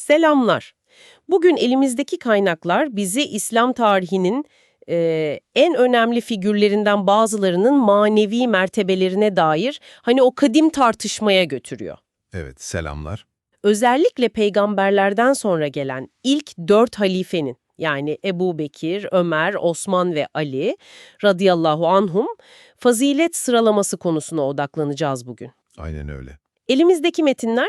Selamlar. Bugün elimizdeki kaynaklar bizi İslam tarihinin e, en önemli figürlerinden bazılarının manevi mertebelerine dair hani o kadim tartışmaya götürüyor. Evet, selamlar. Özellikle peygamberlerden sonra gelen ilk dört halifenin yani Ebu Bekir, Ömer, Osman ve Ali radıyallahu anhum fazilet sıralaması konusuna odaklanacağız bugün. Aynen öyle. Elimizdeki metinler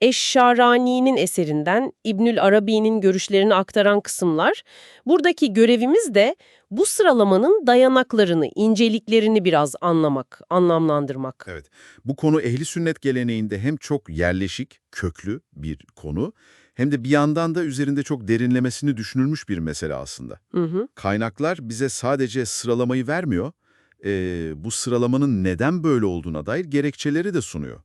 Eşşarani'nin eserinden İbnül Arabi'nin görüşlerini aktaran kısımlar. Buradaki görevimiz de bu sıralamanın dayanaklarını, inceliklerini biraz anlamak, anlamlandırmak. Evet. Bu konu ehli sünnet geleneğinde hem çok yerleşik, köklü bir konu hem de bir yandan da üzerinde çok derinlemesini düşünülmüş bir mesele aslında. Hı hı. Kaynaklar bize sadece sıralamayı vermiyor, ee, bu sıralamanın neden böyle olduğuna dair gerekçeleri de sunuyor.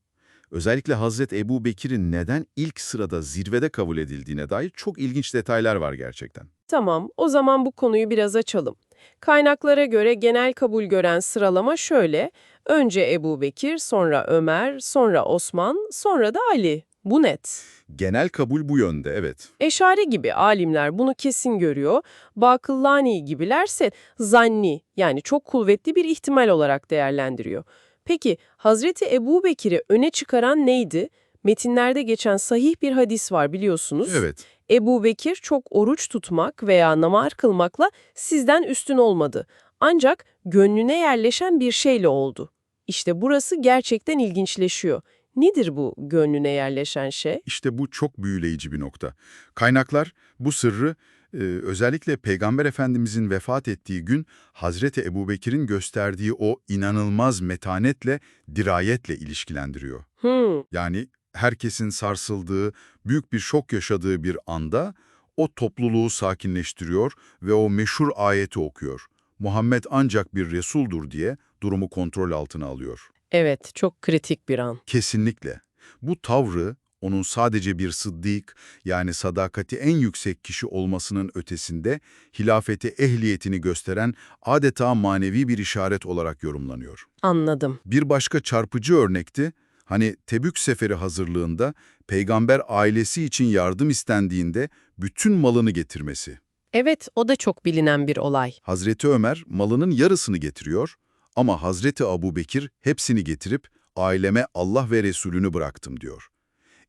Özellikle Hazret Ebu Bekir'in neden ilk sırada zirvede kabul edildiğine dair çok ilginç detaylar var gerçekten. Tamam, o zaman bu konuyu biraz açalım. Kaynaklara göre genel kabul gören sıralama şöyle. Önce Ebu Bekir, sonra Ömer, sonra Osman, sonra da Ali. Bu net. Genel kabul bu yönde, evet. Eşari gibi alimler bunu kesin görüyor. Bakıllani gibilerse zanni yani çok kuvvetli bir ihtimal olarak değerlendiriyor. Peki Hazreti Ebu Bekir'i öne çıkaran neydi? Metinlerde geçen sahih bir hadis var biliyorsunuz. Evet. Ebu Bekir çok oruç tutmak veya namaz kılmakla sizden üstün olmadı. Ancak gönlüne yerleşen bir şeyle oldu. İşte burası gerçekten ilginçleşiyor. Nedir bu gönlüne yerleşen şey? İşte bu çok büyüleyici bir nokta. Kaynaklar bu sırrı e, özellikle Peygamber Efendimizin vefat ettiği gün Hazreti Ebubekir'in gösterdiği o inanılmaz metanetle, dirayetle ilişkilendiriyor. Hmm, Yani herkesin sarsıldığı, büyük bir şok yaşadığı bir anda o topluluğu sakinleştiriyor ve o meşhur ayeti okuyor. Muhammed ancak bir Resuldur diye durumu kontrol altına alıyor. evet çok kritik bir an. Kesinlikle. Bu tavrı onun sadece bir sıddık yani sadakati en yüksek kişi olmasının ötesinde hilafeti ehliyetini gösteren adeta manevi bir işaret olarak yorumlanıyor. Anladım. Bir başka çarpıcı örnekti, hani Tebük seferi hazırlığında peygamber ailesi için yardım istendiğinde bütün malını getirmesi. Evet, o da çok bilinen bir olay. Hazreti Ömer malının yarısını getiriyor ama Hazreti Abu Bekir hepsini getirip aileme Allah ve Resulünü bıraktım diyor.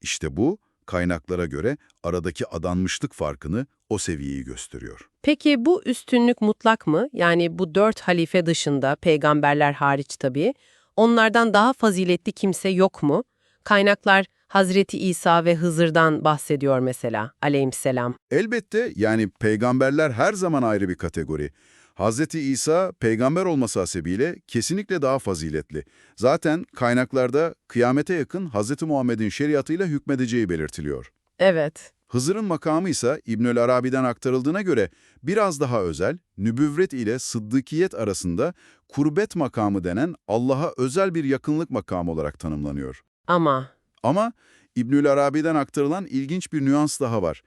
İşte bu kaynaklara göre aradaki adanmışlık farkını o seviyeyi gösteriyor. Peki bu üstünlük mutlak mı? Yani bu dört halife dışında, peygamberler hariç tabii, onlardan daha faziletli kimse yok mu? Kaynaklar Hazreti İsa ve Hızır'dan bahsediyor mesela, aleyhisselam. Elbette yani peygamberler her zaman ayrı bir kategori. Hazreti İsa peygamber olması hasebiyle kesinlikle daha faziletli. Zaten kaynaklarda kıyamete yakın Hazreti Muhammed'in şeriatıyla hükmedeceği belirtiliyor. Evet. Hızır'ın makamı ise İbnül Arabi'den aktarıldığına göre biraz daha özel, nübüvvet ile sıddıkiyet arasında kurbet makamı denen Allah'a özel bir yakınlık makamı olarak tanımlanıyor. Ama Ama İbnül Arabi'den aktarılan ilginç bir nüans daha var.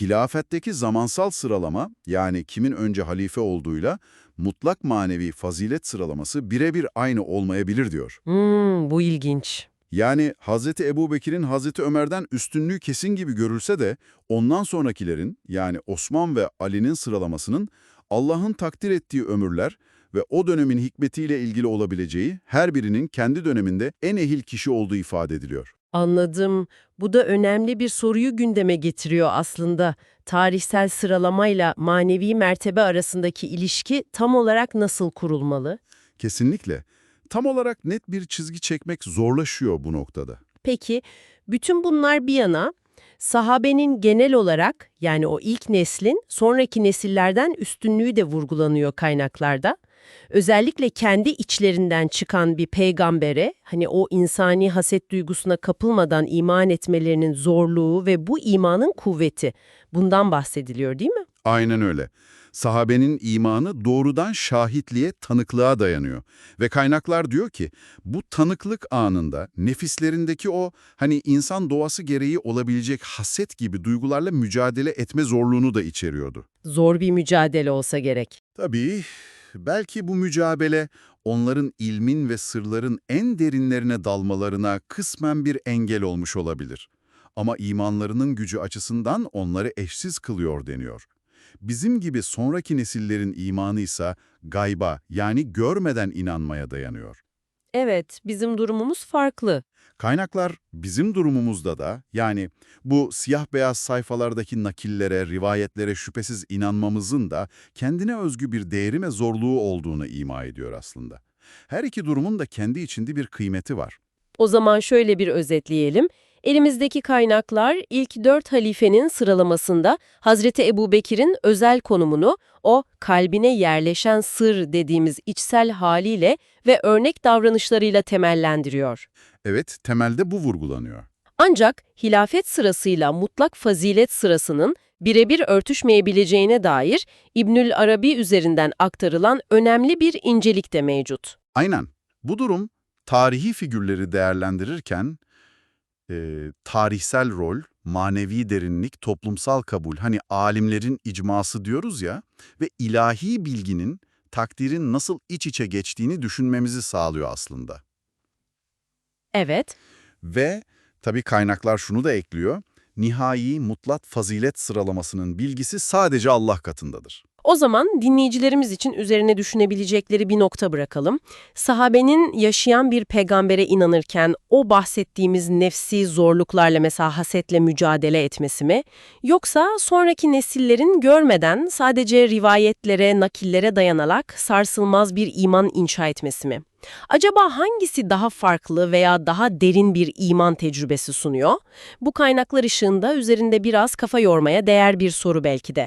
Hilafetteki zamansal sıralama, yani kimin önce halife olduğuyla mutlak manevi fazilet sıralaması birebir aynı olmayabilir diyor. hmm, bu ilginç. Yani Hazreti Ebubekir'in Hazreti Ömer'den üstünlüğü kesin gibi görülse de ondan sonrakilerin yani Osman ve Ali'nin sıralamasının Allah'ın takdir ettiği ömürler ve o dönemin hikmetiyle ilgili olabileceği her birinin kendi döneminde en ehil kişi olduğu ifade ediliyor. Anladım. Bu da önemli bir soruyu gündeme getiriyor aslında. Tarihsel sıralamayla manevi mertebe arasındaki ilişki tam olarak nasıl kurulmalı? Kesinlikle. Tam olarak net bir çizgi çekmek zorlaşıyor bu noktada. Peki, bütün bunlar bir yana, sahabenin genel olarak yani o ilk neslin sonraki nesillerden üstünlüğü de vurgulanıyor kaynaklarda. Özellikle kendi içlerinden çıkan bir peygambere, hani o insani haset duygusuna kapılmadan iman etmelerinin zorluğu ve bu imanın kuvveti, bundan bahsediliyor değil mi? Aynen öyle. Sahabenin imanı doğrudan şahitliğe, tanıklığa dayanıyor. Ve kaynaklar diyor ki, bu tanıklık anında nefislerindeki o hani insan doğası gereği olabilecek haset gibi duygularla mücadele etme zorluğunu da içeriyordu. Zor bir mücadele olsa gerek. Tabii, belki bu mücadele onların ilmin ve sırların en derinlerine dalmalarına kısmen bir engel olmuş olabilir. ama imanlarının gücü açısından onları eşsiz kılıyor deniyor. Bizim gibi sonraki nesillerin imanı ise gayba yani görmeden inanmaya dayanıyor. Evet, bizim durumumuz farklı. Kaynaklar bizim durumumuzda da yani bu siyah beyaz sayfalardaki nakillere, rivayetlere şüphesiz inanmamızın da kendine özgü bir değeri ve zorluğu olduğunu ima ediyor aslında. Her iki durumun da kendi içinde bir kıymeti var. O zaman şöyle bir özetleyelim. Elimizdeki kaynaklar ilk dört halifenin sıralamasında Hazreti Ebubekir'in özel konumunu o kalbine yerleşen sır dediğimiz içsel haliyle ve örnek davranışlarıyla temellendiriyor. Evet, temelde bu vurgulanıyor. Ancak hilafet sırasıyla mutlak fazilet sırasının birebir örtüşmeyebileceğine dair İbnül Arabi üzerinden aktarılan önemli bir incelik de mevcut. Aynen. Bu durum tarihi figürleri değerlendirirken e, tarihsel rol, manevi derinlik, toplumsal kabul, hani alimlerin icması diyoruz ya ve ilahi bilginin, takdirin nasıl iç içe geçtiğini düşünmemizi sağlıyor aslında. Evet, Ve tabii kaynaklar şunu da ekliyor, nihai mutlak fazilet sıralamasının bilgisi sadece Allah katındadır. O zaman dinleyicilerimiz için üzerine düşünebilecekleri bir nokta bırakalım. Sahabenin yaşayan bir peygambere inanırken o bahsettiğimiz nefsi zorluklarla mesela hasetle mücadele etmesi mi? Yoksa sonraki nesillerin görmeden sadece rivayetlere, nakillere dayanarak sarsılmaz bir iman inşa etmesi mi? Acaba hangisi daha farklı veya daha derin bir iman tecrübesi sunuyor? Bu kaynaklar ışığında üzerinde biraz kafa yormaya değer bir soru belki de.